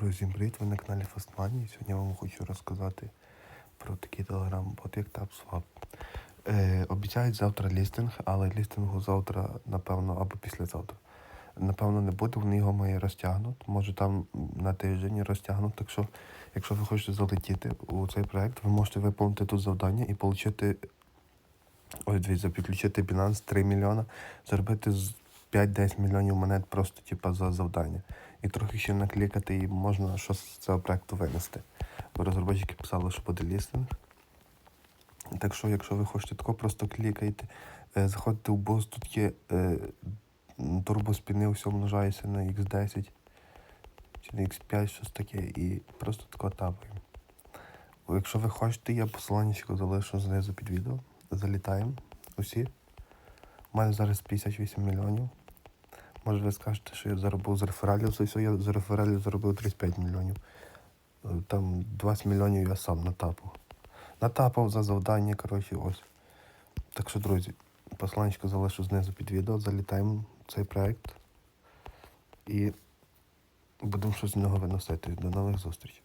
Друзі, привіт, ви на каналі Fastmoney. Сьогодні я вам хочу розказати про такий телеграм-бот, як TapSwap. Е, обіцяють завтра лістинг, але лістингу завтра, напевно, або післязавтра. Напевно, не буде, вони його має розтягнути. Може там на тиждень розтягнуть. Так що, якщо ви хочете залетіти у цей проект, ви можете виповнити тут завдання і отримати Ось дивіться, підключити Binance 3 мільйона, заробити 5-10 мільйонів монет просто типа за завдання. І трохи ще наклікати, і можна щось з цього проекту винести. Бо розробники писали, що буде лістинг. Так що, якщо ви хочете тако, просто клікайте, е, заходите в бос, тут є е, турбоспіни, все множається на X10 чи на X5, щось таке, і просто тако тапаємо. Якщо ви хочете, я посилання залишу знизу під відео. Залітаємо усі. Мене зараз 58 мільйонів. Може ви скажете, що я заробив з рефералів, це все, я з рефералів заробив 35 мільйонів. Е, Там 20 мільйонів я сам натапав. Натапав за завдання, коротше, ось. Так що, друзі, посилання залишу знизу під відео, залітаємо в цей проект і будемо щось з нього виносити. До нових зустрічей.